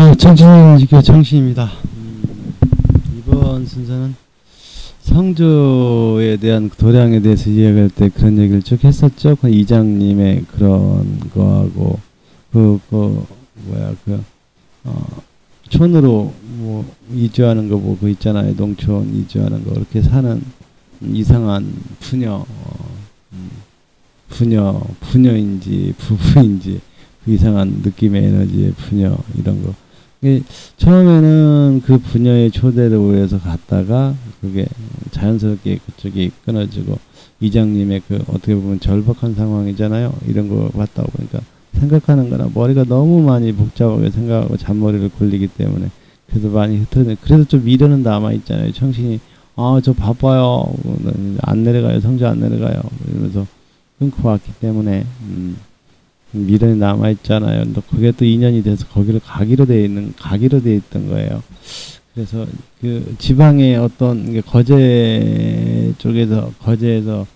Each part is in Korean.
아, 정신이교 정신입니다. 음, 이번 순서는 성조에 대한 도량에 대해서 이야기할 때 그런 얘기를 쭉 했었죠. 그 이장님의 그런 거하고 그, 그 뭐야 그 어, 촌으로 뭐 이주하는 거뭐그 있잖아요. 농촌 이주하는 거 그렇게 사는 이상한 부녀 어, 음, 부녀 부녀인지 부부인지 그 이상한 느낌의 에너지의 부녀 이런 거. 처음에는 그 부녀의 초대를 오해서 갔다가 그게 자연스럽게 그쪽이 끊어지고 이장님의 그 어떻게 보면 절박한 상황이잖아요. 이런 거 봤다 보니까 생각하는 거나 머리가 너무 많이 복잡하게 생각하고 잔머리를 굴리기 때문에 그래서 많이 흐트러져. 그래도 좀 미련은 남아 있잖아요. 청신이 아 저 바빠요. 안 내려가요. 성주 안 내려가요. 이러면서 끊고 왔기 때문에 음. 미련이 남아 있잖아요. 또 그게 또 인연이 돼서 거기를 가기로 돼 있는 가기로 돼 있던 거예요. 그래서 그 지방의 어떤 게 거제 쪽에서 거제에서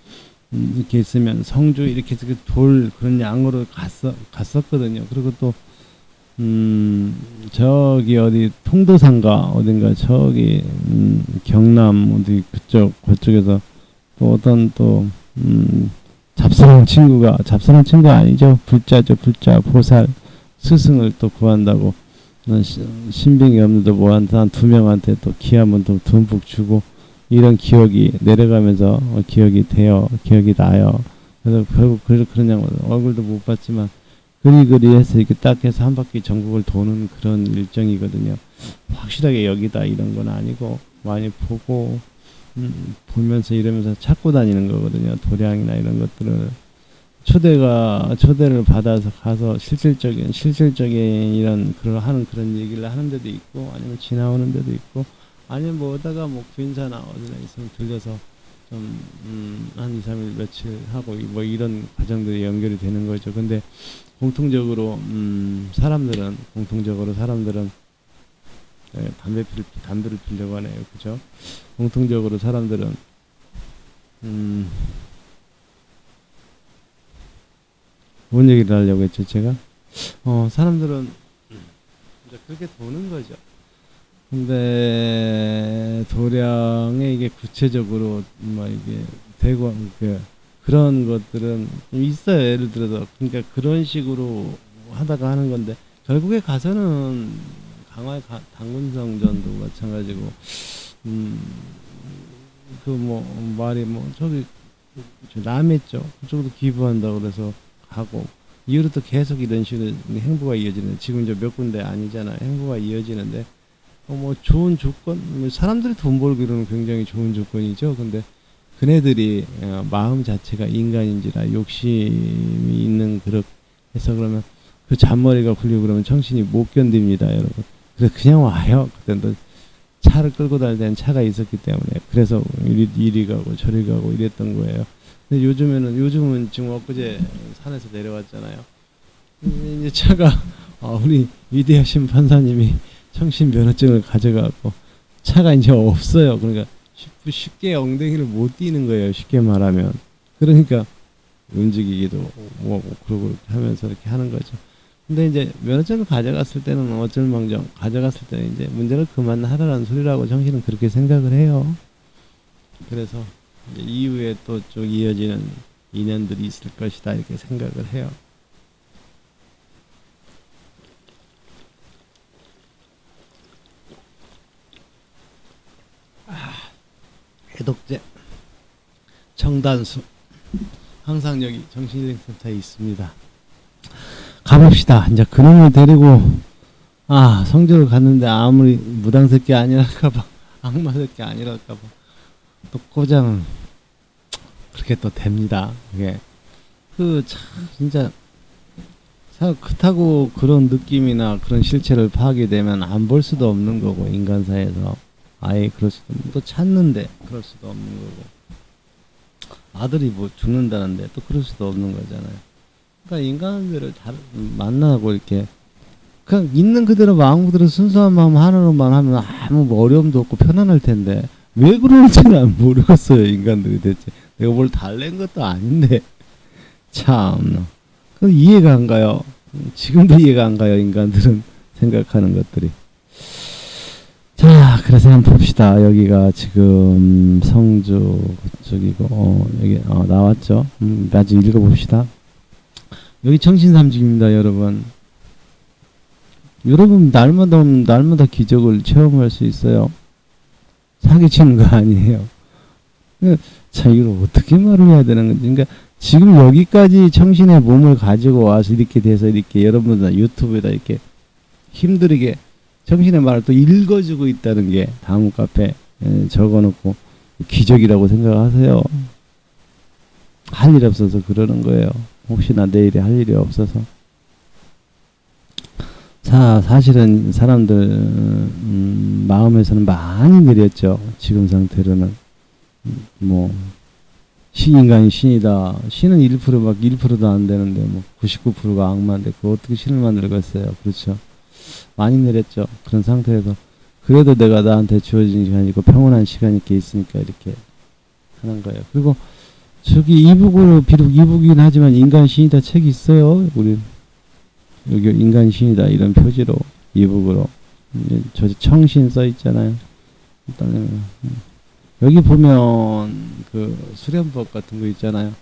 음, 이렇게 있으면 성주 이렇게 해서 그돌 그런 양으로 갔어 갔었거든요. 그리고 또 음, 저기 어디 통도산가 어딘가 저기 음, 경남 어디 그쪽 그쪽에서 또 어떤 또 음, 잡사는 친구가 잡사는 친구 아니죠. 불자죠 불자. 보살 스승을 또 구한다고. 신빙이 없는데 뭐한두 명한테 또 기 한번 또 듬뿍 주고 이런 기억이 내려가면서 어, 기억이 돼요 기억이 나요. 그래서 결국 그래서 그러냐고 얼굴도 못 봤지만 그리 그리 해서 이렇게 딱 해서 한 바퀴 전국을 도는 그런 일정이거든요. 확실하게 여기다 이런 건 아니고 많이 보고 음, 보면서 이러면서 찾고 다니는 거거든요. 도량이나 이런 것들을 초대가 초대를 받아서 가서 실질적인 실질적인 이런 그런 하는 그런 얘기를 하는 데도 있고 아니면 지나오는 데도 있고 아니면 뭐 어디다가 뭐 구인사나 어디나 있으면 들려서 좀한 2, 3일 며칠 하고 이- 뭐 이런 과정들이 연결이 되는 거죠. 근데 공통적으로 음 사람들은 공통적으로 사람들은 예, 담배 필 담배를 피려고 하네요. 그죠? 공통적으로 사람들은 음, 뭔 얘기를 하려고 했죠, 제가? 어, 사람들은 이제 그렇게 도는 거죠. 근데 도량에 이게 구체적으로 뭐 이게 되고 그 그런 것들은 좀 있어요. 예를 들어서 그러니까 그런 식으로 하다가 하는 건데 결국에 가서는 강화의 가- 당군성전도 마찬가지고 음, 그 뭐 말이 뭐 저기 저 남했죠. 그쪽으로 기부한다고 그래서 가고 이후로 또 계속 이런 식으로 행보가 이어지는 지금 이제 몇 군데 아니잖아요. 행보가 이어지는데 어, 뭐 좋은 조건 뭐 사람들이 돈 벌기로는 굉장히 좋은 조건이죠. 근데 그네들이 어, 마음 자체가 인간인지라 욕심이 있는 그렇 해서 그러면 그 잔머리가 굴리고 그러면 정신이 못 견딥니다, 여러분. 그래서 그냥 와요. 그때도 차를 끌고 다닐 때는 차가 있었기 때문에 그래서 이리, 이리 가고 저리 가고 이랬던 거예요. 근데 요즘에는 요즘은 지금 엊그제 산에서 내려왔잖아요. 이제 차가 아, 우리 위대하신 판사님이 청신 면허증을 가져가고 차가 이제 없어요. 그러니까 쉽- 쉽게 엉덩이를 못 뛰는 거예요. 쉽게 말하면. 그러니까 움직이기도 뭐 그러고 이렇게 하면서 이렇게 하는 거죠. 근데 이제 면허증을 가져갔을 때는 어쩔 망정 가져갔을 때는 이제 문제를 그만 하라는 소리라고 정신은 그렇게 생각을 해요. 그래서 이제 이후에 또 쭉 이어지는 인연들이 있을 것이다 이렇게 생각을 해요. 아, 해독제 청단수 항상 여기 정신일행센터에 있습니다. 가봅시다. 이제 그놈을 데리고 아 성주를 갔는데 아무리 무당 새끼 아니랄까봐 악마 새끼 아니랄까봐 또 꼬장 그렇게 또 됩니다. 그게 그 참 진짜 사- 그렇다고 그런 느낌이나 그런 실체를 파악이 되면 안 볼 수도 없는 거고 인간사에서 아예 그럴 수도 또 찾는데 그럴 수도 없는 거고 아들이 뭐 죽는다는데 또 그럴 수도 없는 거잖아요. 그러니까 인간들을 잘 만나고 이렇게 그냥 있는 그대로 마음 그대로 순수한 마음 하나로만 하면 아무 뭐 어려움도 없고 편안할 텐데 왜 그러는지는 모르겠어요 인간들이 대체 내가 뭘 달랜 것도 아닌데 참그 이해가 안 가요 지금도 이해가 안 가요 인간들은 생각하는 것들이. 자, 그래서 한번 봅시다. 여기가 지금 성주 그쪽이고, 어, 여기, 어, 나왔죠? 음, 아주 읽어봅시다. 여기 정신삼직입니다, 여러분. 여러분, 날마다, 날마다 기적을 체험할 수 있어요. 사기치는 거 아니에요. 그, 자, 이걸 어떻게 말을 해야 되는 건지. 그러니까 지금 여기까지 청신의 몸을 가지고 와서 이렇게 돼서 이렇게 여러분들 유튜브에다 이렇게 힘들게 정신의 말을 또 읽어주고 있다는 게 다음 카페 에 적어놓고 기적이라고 생각하세요. 할 일 없어서 그러는 거예요. 혹시나 내일에 할 일이 없어서. 자, 사실은 사람들 음, 마음에서는 많이 느렸죠. 지금 상태로는 음, 뭐 신인간이 신이다. 신은 1%막 1%도 안 되는데 뭐 99%가 악마인데 그 어떻게 신을 만들겠어요. 그렇죠. 많이 내렸죠. 그런 상태에서 그래도 내가 나한테 주어진 시간이고 평온한 시간이 이렇게 있으니까 이렇게 하는 거예요. 그리고 저기 이북으로 비록 이북이긴 하지만 인간 신이다 책이 있어요. 우리 여기 인간 신이다 이런 표지로 이북으로 저 청신 써 있잖아요. 일단은 음. 여기 보면 그 수련법 같은 거 있잖아요.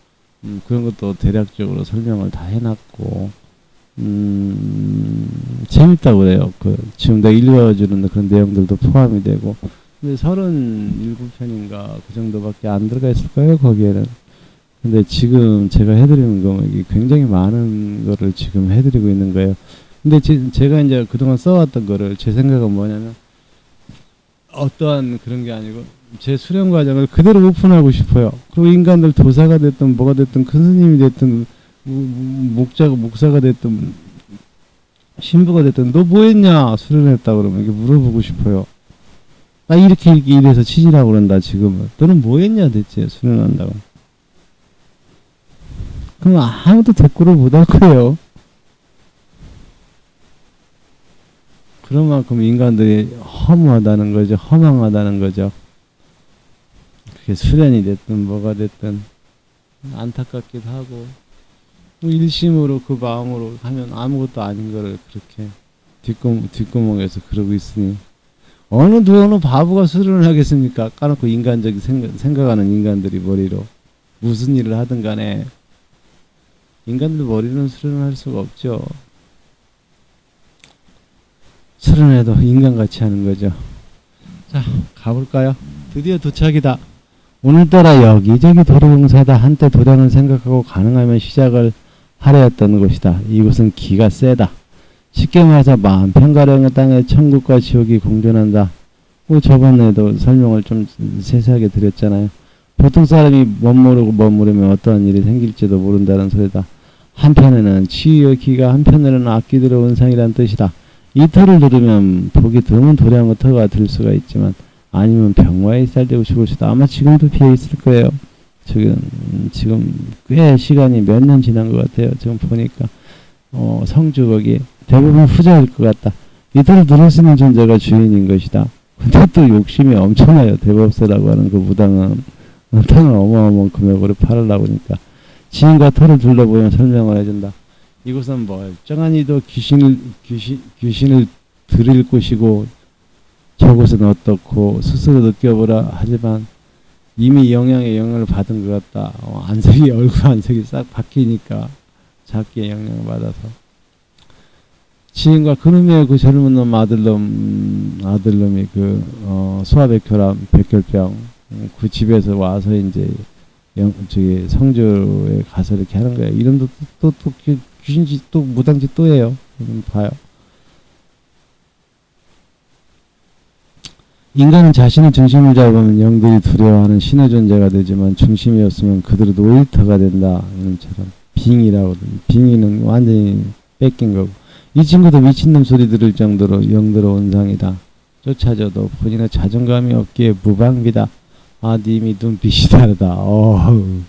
음, 그런 것도 대략적으로 설명을 다 해놨고 음, 재밌다고 그래요. 그, 지금 내가 읽어주는 그런 내용들도 포함이 되고. 근데 37편인가 그 정도밖에 안 들어가 있을 거예요, 거기에는. 근데 지금 제가 해드리는 거는 굉장히 많은 거를 지금 해드리고 있는 거예요. 근데 제, 제가 이제 그동안 써왔던 거를 제 생각은 뭐냐면 어떠한 그런 게 아니고 제 수련 과정을 그대로 오픈하고 싶어요. 그리고 인간들 도사가 됐든 뭐가 됐든 큰 스님이 됐든 목자가 목사가 됐든 신부가 됐든 너 뭐했냐 수련했다 그러면 이렇게 물어보고 싶어요. 나 이렇게 이렇게 이래서 치지라고 그런다 지금은. 너는 뭐했냐 대체 수련한다고. 그럼 아무도 대꾸를 못 할 거예요. 그런 만큼 인간들이 허무하다는 거죠. 허망하다는 거죠. 그게 수련이 됐든 뭐가 됐든 안타깝기도 하고 뭐 일심으로 그 마음으로 하면 아무것도 아닌 거를 그렇게 뒷구멍, 뒷구멍에서 그러고 있으니 어느 누 어느 바보가 수련을 하겠습니까? 까놓고 인간적인 생각, 생각하는 인간들이 머리로 무슨 일을 하든 간에 인간들 머리는 수련을 할 수가 없죠. 수련해도 인간같이 하는 거죠. 자, 가볼까요? 드디어 도착이다. 오늘따라 여기저기 도로공사다 한때 도량을 생각하고 가능하면 시작을 하려였던 곳이다. 이곳은 기가 세다. 쉽게 말해서 마음 평가령의 땅에 천국과 지옥이 공존한다. 뭐 저번에도 설명을 좀 세세하게 드렸잖아요. 보통 사람이 멋모르고 멋모르면 어떠한 일이 생길지도 모른다는 소리다. 한편에는 치유의 기가 한편으로는 악기 들어온 상이란 뜻이다. 이 터를 들으면 보기 드문 도량의 터가 들 수가 있지만 아니면 병화에 쌀되고 죽을 수도 아마 지금도 비어 있을 거예요. 지금 지금 꽤 시간이 몇 년 지난 것 같아요. 지금 보니까 어, 성주 거기 대부분 후자일 것 같다. 이들을 누를 수 있는 존재가 주인인 것이다. 근데 또 욕심이 엄청나요. 대법세라고 하는 그 무당은 땅을 어마어마한 금액으로 팔으려고 하니까 지인과 터를 둘러보면 설명을 해준다. 이곳은 멀쩡한 이도 귀신을 귀신 귀신을 들일 곳이고 저곳은 어떻고 스스로 느껴보라 하지만 이미 영향에 영향을 받은 것 같다. 어, 안색이 얼굴 안색이 싹 바뀌니까 작게 영향을 받아서 지인과 그놈의 그 젊은 놈 아들놈 아들놈이 그 어, 소아백혈암 백혈병 음, 그 집에서 와서 이제 영, 저기 성주에 가서 이렇게 하는 거예요. 이름도 또또 귀신짓 또 무당짓 또 해요. 음, 봐요. 인간은 자신의 중심을 잡으면 영들이 두려워하는 신의 존재가 되지만 중심이 없으면 그들은 놀이터가 된다. 이런처럼 빙이라고 빙이는 완전히 뺏긴 거고 이 친구도 미친놈 소리 들을 정도로 영들어 온상이다. 쫓아져도 본인의 자존감이 없기에 무방비다. 아, 님이 눈빛이 다르다. 어우.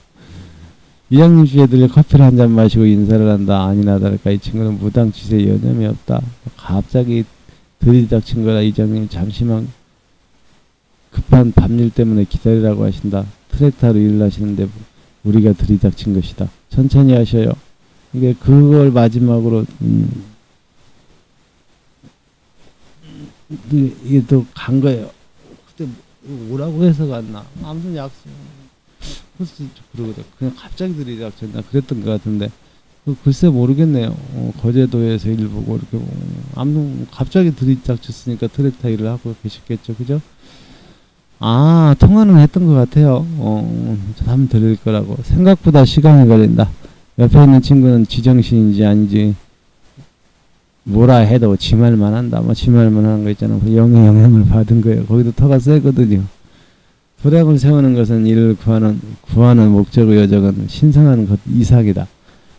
이장님 주에 들려 커피를 한 잔 마시고 인사를 한다. 아니나 다를까 이 친구는 무당짓에 여념이 없다. 갑자기 들이닥친 거라 이장님 잠시만 급한 밤일 때문에 기다리라고 하신다. 트랙타로 일을 하시는데 우리가 들이닥친 것이다. 천천히 하셔요. 이게 그걸 마지막으로 음, 이게 또 간 거예요. 오라고 해서 갔나? 아무튼 약속. 그래서 그러거든. 그냥 갑자기 들이닥쳤나 그랬던 것 같은데. 그 글쎄 모르겠네요. 어, 거제도에서 일 보고 이렇게 보고. 아무튼 갑자기 들이닥쳤으니까 트랙타이를 하고 계셨겠죠, 그죠? 아 통화는 했던 것 같아요. 어, 하면 들릴 거라고. 생각보다 시간이 걸린다. 옆에 있는 친구는 지정신인지 아닌지 뭐라 해도 지 말만 한다. 뭐 지 말만 하는 거 있잖아. 그 영의 영향을 받은 거예요. 거기도 터가 세거든요. 도량을 세우는 것은 이를 구하는 구하는 목적의 여정은 신성한 것 이삭이다.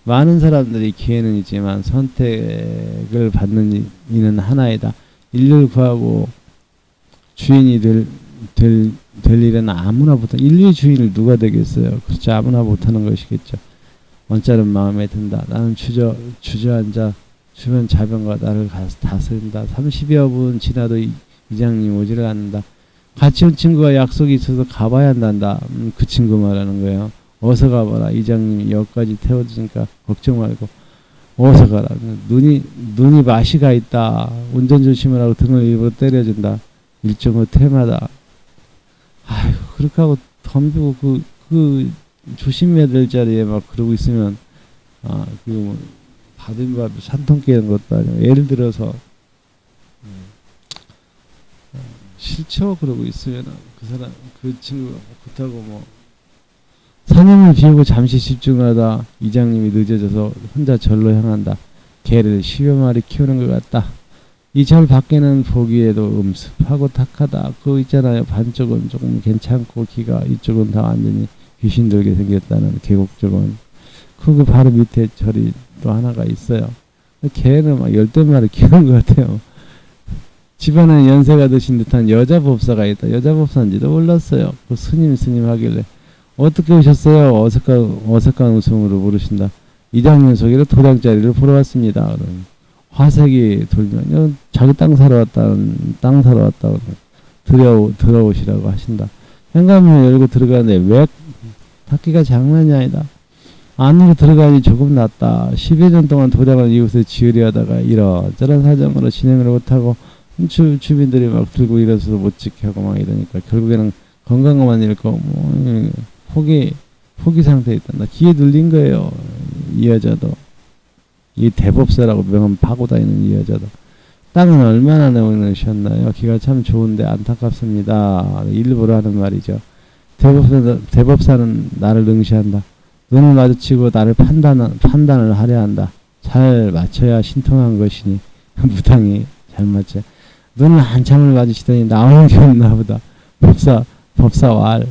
많은 사람들이 기회는 있지만 선택을 받는 이- 이는 하나이다. 인류를 구하고 주인이 될, 될, 될 일은 아무나 못한 인류의 주인을 누가 되겠어요? 그렇죠. 아무나 못하는 것이겠죠. 언짢은 마음에 든다. 나는 주저 주저앉아 주변 자변과 나를 가- 다스린다. 30여 분 지나도 이, 이장님 오지를 않는다. 같이 온 친구가 약속이 있어서 가봐야 한단다. 음, 그 친구 말하는 거예요. 어서 가봐라. 이장님이 여기까지 태워주니까 걱정 말고 어서 가라. 눈이 눈이 맛이 가 있다. 운전 조심하라고 등을 일부러 때려준다. 일종의 테마다. 아휴 그렇게 하고 덤비고 그, 그 조심해야 될 자리에 막 그러고 있으면 아, 그거 뭐 받은 밥 산통 깨는 것도 아니고 예를 들어서 음, 어, 싫죠 그러고 있으면 그 사람 그 친구가 그렇다고 뭐 사념을 비우고 잠시 집중하다 이장님이 늦어져서 혼자 절로 향한다. 개를 10여 마리 키우는 것 같다. 이 절 밖에는 보기에도 음습하고 탁하다. 그거 있잖아요. 반쪽은 조금 괜찮고 귀가 이쪽은 다 완전히 귀신 들게 생겼다는 계곡 쪽은. 그 바로 밑에 절이 또 하나가 있어요. 개는 막 열댓 마리 키우는 것 같아요. 집안에 연세가 드신 듯한 여자 법사가 있다. 여자 법사인지도 몰랐어요. 그 스님 스님 하길래 어떻게 오셨어요? 어색한 어색한 웃음으로 물으신다. 이장님 소개로 도량자리를 보러 왔습니다. 그럼 화색이 돌면 여 자기 땅 사러 왔다는 땅 사러 왔다고 들어 들어오시라고 하신다. 현관문을 열고 들어가는데 왜 닫기가 장난이 아니다. 안으로 들어가니 조금 낫다. 10여 년 동안 도량을 이웃에 지으려 하다가 이런저런 사정으로 진행을 못하고 주, 주민들이 막 들고 일어서서 못 지켜 하고 막 이러니까 결국에는 건강만 잃고 뭐 예, 포기 포기 상태에 있단다. 기에 눌린 거예요. 이 여자도 이 대법사라고 명함 파고 다니는 이 여자도 땅은 얼마나 내놓으셨나요? 기가 참 좋은데 안타깝습니다. 일부러 하는 말이죠. 대법사, 대법사는 나를 능시한다. 눈을 마주치고 나를 판단, 판단을 하려 한다. 잘 맞춰야 신통한 것이니 무당이 잘 맞춰. 눈을 한참을 마주치더니 나오는 게 없나 보다. 법사, 법사 왈.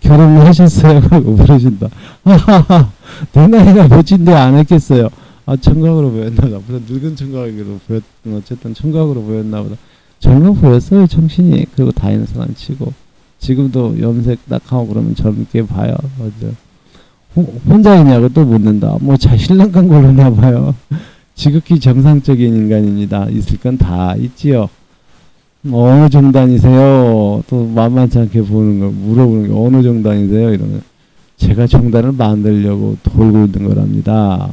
결혼을 하셨어요? 하고 물으신다. 하하하. 내 나이가 몇인데 안 했겠어요. 아, 청각으로 보였나 보다. 늙은 청각으로 보였, 어쨌든 청각으로 보였나 보다. 젊어 보였어요, 청신이. 그리고 다니는 사람 치고. 지금도 염색 딱 하고 그러면 젊게 봐요. 맞아. 호- 혼자 있냐고 또 묻는다. 뭐, 자, 신랑 간 걸로나 봐요. 지극히 정상적인 인간입니다. 있을 건 다 있지요. 뭐 어느 종단이세요? 또 만만치 않게 보는 거, 물어보는 거, 어느 종단이세요? 이러면, 제가 종단을 만들려고 돌고 있는 거랍니다.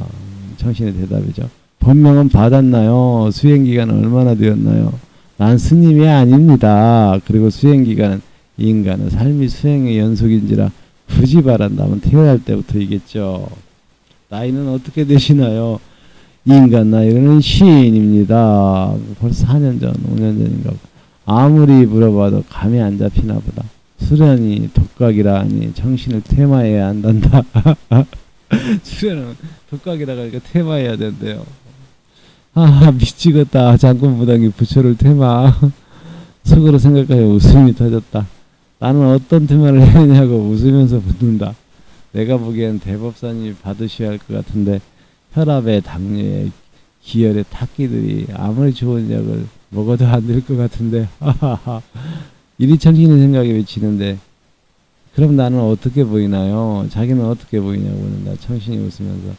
청신의 대답이죠. 법명은 받았나요? 수행기간은 얼마나 되었나요? 난 스님이 아닙니다. 그리고 수행기간은 인간은 삶이 수행의 연속인지라 굳이 바란다면 태어날 때부터이겠죠. 나이는 어떻게 되시나요? 인간 나이는 시인입니다. 벌써 4년 전, 5년 전인가. 아무리 물어봐도 감이 안 잡히나 보다. 수련이 독각이라 하니 정신을 테마해야 한단다. 수련은 독각이라 하니까 테마해야 된대요. 아 미치겠다. 장군 부당이 부처를 테마. 속으로 생각하여 웃음이 터졌다. 나는 어떤 테마를 해야 하냐고 웃으면서 묻는다. 내가 보기엔 대법사님이 받으셔야 할 것 같은데 혈압에 당뇨에 기혈에 탁기들이 아무리 좋은 약을 먹어도 안 될 것 같은데 하하하 이리 청신의 생각이 외치는데 그럼 나는 어떻게 보이나요? 자기는 어떻게 보이냐고 묻는다. 청신이 웃으면서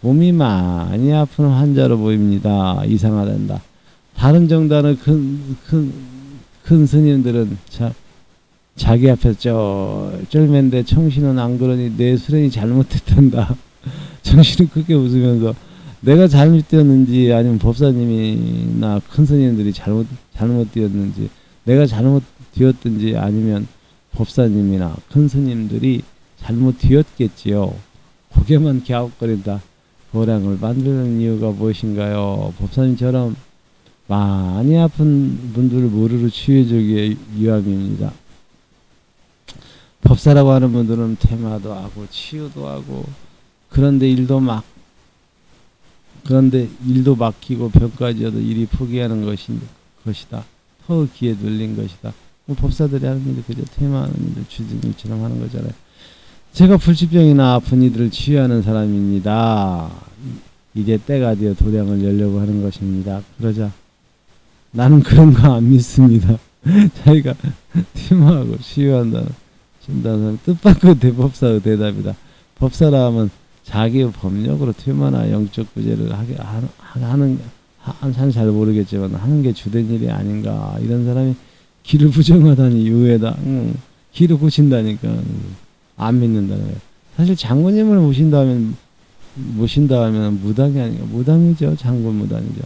몸이 많이 아픈 환자로 보입니다. 이상하단다. 다른 정단의 큰, 큰, 큰 스님들은 자, 자기 앞에서 쩔쩔맨데 청신은 안 그러니 내 수련이 잘못했단다. 청신은 크게 웃으면서 내가 잘못 뛰었는지 아니면 법사님이나 큰 스님들이 잘못 잘못 뛰었는지 내가 잘못 뛰었든지 아니면 법사님이나 큰 스님들이 잘못 뛰었겠지요. 고개만 갸웃거린다. 도량을 만드는 이유가 무엇인가요? 법사님처럼 많이 아픈 분들을 무르르 치유해주기에 유함입니다. 법사라고 하는 분들은 퇴마도 하고 치유도 하고 그런데 일도 막 그런데 일도 막히고 병까지여도 일이 포기하는 것이, 것이다. 더 기에 눌린 것이다. 뭐 법사들이 하는 일이 그저 퇴마하는 일을 주진일처럼 하는 거잖아요. 제가 불치병이나 아픈 이들을 치유하는 사람입니다. 이제 때가 되어 도량을 열려고 하는 것입니다. 그러자 나는 그런 거 안 믿습니다. 자기가 팀하고 치유한다는 준다는 뜻밖의 대법사의 대답이다. 법사라 하면 자기의 법력으로 퇴마나 영적 구제를 하게 하- 하는 한잘 잘 모르겠지만 하는 게 주된 일이 아닌가 이런 사람이 길을 부정하다니 유해다. 응. 길을 고친다니까 안 믿는다는 거예요. 사실 장군님을 모신다면 모신다 하면 무당이 아니고 무당이죠. 장군 무당이죠.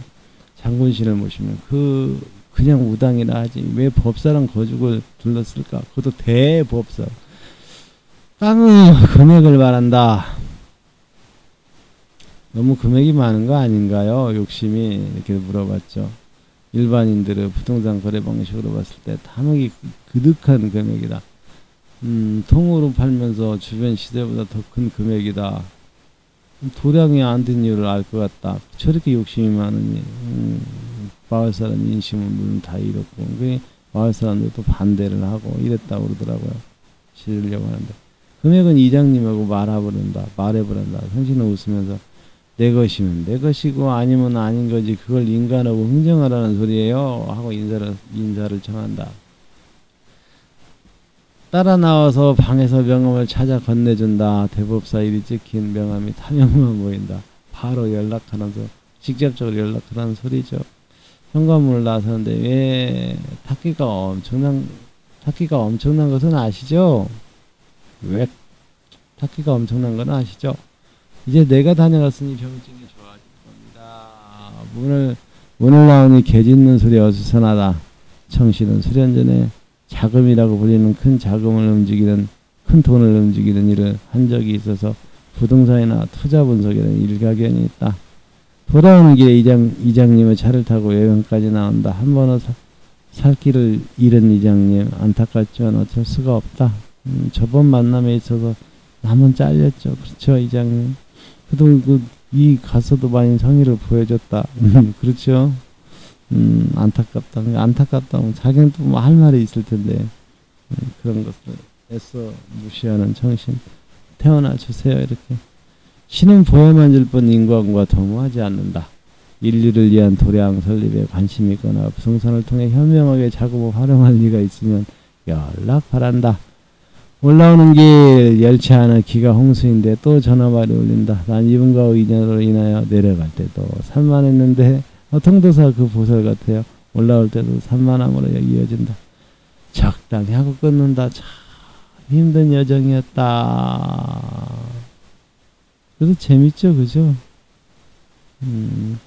장군신을 모시면 그 그냥 무당이라 하지 왜 법사랑 거죽을 둘렀을까? 그것도 대법사. 땅의 금액을 바란다. 너무 금액이 많은 거 아닌가요? 욕심이 이렇게 물어봤죠. 일반인들의 부동산 거래 방식으로 봤을 때 탐욕이 그득한 금액이다. 음, 통으로 팔면서 주변 시세보다 더 큰 금액이다. 도량이 안 된 이유를 알 것 같다. 저렇게 욕심이 많으니 음, 마을 사람 인심은 물론 다 잃었고 그 마을 사람들도 반대를 하고 이랬다고 그러더라고요. 지으려고 하는데 금액은 이장님하고 말해버린다. 말해버린다. 성신은 웃으면서 내 것이면 내 것이고 아니면 아닌 거지 그걸 인간하고 흥정하라는 소리예요. 하고 인사를 인사를 청한다. 따라 나와서 방에서 명함을 찾아 건네준다. 대법사 일이 찍힌 명함이 탐욕만 보인다. 바로 연락하는 소, 직접적으로 연락하라는 소리죠. 현관문을 나서는데 왜 탁기가 엄청난 탁기가 엄청난 것은 아시죠? 왜 탁기가 엄청난 건 아시죠? 이제 내가 다녀갔으니 병증이 좋아질 겁니다. 문을 문을 나오니 개 짖는 소리 어수선하다. 청신은 수련 전에 자금이라고 불리는 큰 자금을 움직이는 큰 돈을 움직이는 일을 한 적이 있어서 부동산이나 투자 분석에는 일가견이 있다. 돌아오는 길에 이장 이장님의 차를 타고 외면까지 나온다. 한 번은 사- 살 길을 잃은 이장님 안타깝지만 어쩔 수가 없다. 음, 저번 만남에 있어서 남은 잘렸죠. 그렇죠, 이장님. 그래도 그 이 가서도 많이 성의를 보여줬다. 음, 그렇죠. 음, 안타깝다. 안타깝다면 자기는 또 뭐 할 말이 있을 텐데 음, 그런 것을 애써 무시하는 정신 태어나 주세요. 이렇게 신은 보여만 줄뿐 인간과 도모하지 않는다. 인류를 위한 도량 설립에 관심이 있거나 부동산을 통해 현명하게 작업을 활용할 리가 있으면 연락 바란다. 올라오는 길 열차 안에 기가 홍수인데 또 전화말이 울린다. 난 이분과 인연으로 인하여 내려갈 때도 산만했는데 어, 통도사 그 보살 같아요. 올라올 때도 산만함으로 이어진다. 적당히 하고 끊는다. 참 힘든 여정이었다. 그래도 재밌죠, 그죠? 음,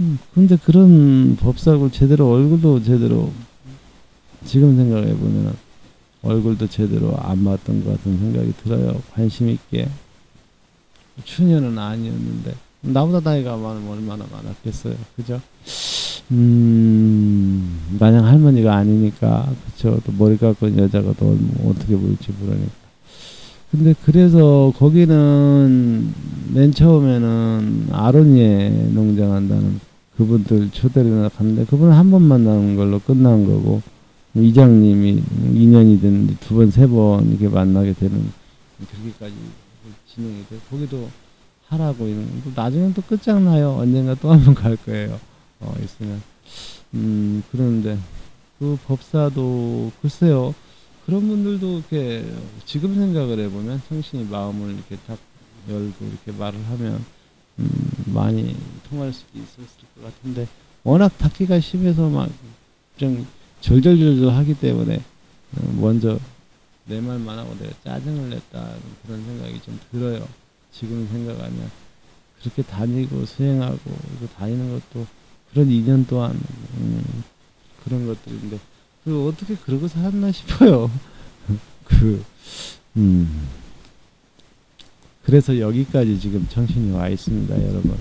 음, 근데 그런 법사고 제대로 얼굴도 제대로 지금 생각해 보면은 얼굴도 제대로 안 봤던 것 같은 생각이 들어요. 관심 있게 추녀는 아니었는데 나보다 나이가 많으면 얼마나 많았겠어요, 그죠? 음, 마냥 할머니가 아니니까 그쵸? 또 머리 깎은 여자가 또뭐 어떻게 보일지 모르니까. 근데 그래서 거기는 맨 처음에는 아로니에 농장한다는 그분들 초대를 갔는데 그분은 한번 만나는 걸로 끝난 거고 이장님이 2년이 됐는데 두 번, 세 번 이렇게 만나게 되는 그렇게까지 진행이 돼. 거기도 하라고 이런 거. 나중엔 또 끝장나요. 언젠가 또 한 번 갈 거예요. 어, 있으면. 음, 그런데 그 법사도 글쎄요. 그런 분들도 이렇게 지금 생각을 해보면 성신이 마음을 이렇게 딱 열고 이렇게 말을 하면 음, 많이 통할 수도 있었을 것 같은데 워낙 닫기가 심해서 막 좀 절절절절 하기 때문에 어, 먼저 내 말만 하고 내가 짜증을 냈다 그런 생각이 좀 들어요. 지금 생각하면 그렇게 다니고 수행하고 그 다니는 것도 그런 인연 또한 음, 그런 것들인데 그 어떻게 그러고 살았나 싶어요. 그 음. 그래서 여기까지 지금 정신이 와 있습니다, 여러분.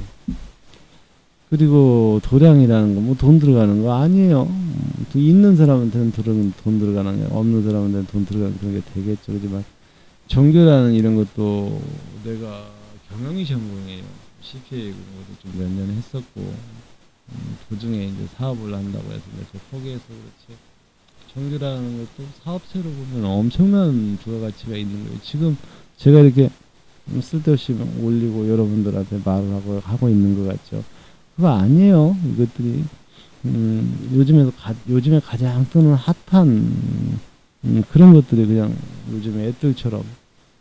그리고 도량이라는 거 뭐 돈 들어가는 거 아니에요. 음, 또 있는 사람한테는 돈, 돈 들어가는 게 없는 사람한테는 돈 들어가는 그런 게 되겠죠. 그지만 종교라는 이런 것도 내가 경영이 전공이에요. CPA 공부도 좀 몇 년 했었고 음, 도중에 이제 사업을 한다고 해서 내가 포기해서 그렇지. 종교라는 것도 사업체로 보면 엄청난 부가가치가 있는 거예요. 지금 제가 이렇게 음, 쓸데없이 막 올리고 여러분들한테 말을 하고 하고 있는 것 같죠. 그거 아니에요. 이것들이 음, 요즘에도 가, 요즘에 가장 뜨는 핫한 음, 그런 것들이 그냥 요즘에 애들처럼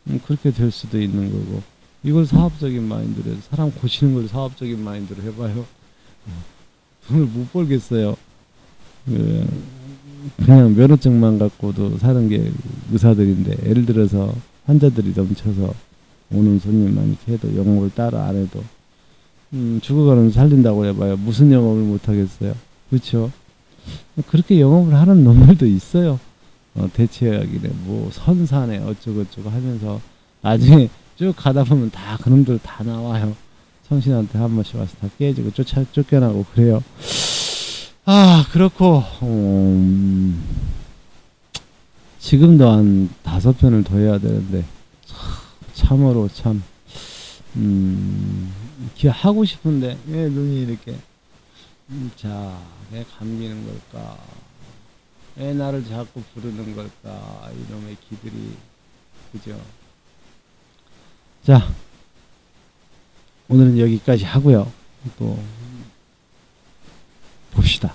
음, 그렇게 될 수도 있는 거고 이걸 사업적인 마인드로 해서 사람 고치는 걸 사업적인 마인드로 해봐요. 어, 돈을 못 벌겠어요. 그, 그냥 면허증만 갖고도 사는 게 의사들인데 예를 들어서 환자들이 넘쳐서 오는 손님만 이렇게 해도 영업을 따로 안 해도 음, 죽어가는 살린다고 해봐요. 무슨 영업을 못 하겠어요. 그렇죠? 그렇게 영업을 하는 놈들도 있어요. 어, 대체하기에 뭐 선산에 어쩌고저쩌고 하면서 나중에 쭉 가다 보면 다 그놈들 다 나와요. 성신한테 한 번씩 와서 다 깨지고 쫓아 쫓겨나고 그래요. 아 그렇고 음, 지금도 한 다섯 편을 더 해야 되는데 참, 참으로 참 음, 하고 싶은데 왜 눈이 이렇게 음, 자, 왜 감기는 걸까? 왜 나를 자꾸 부르는 걸까? 이놈의 기들이 그죠? 자, 오늘은 여기까지 하고요. 또 봅시다.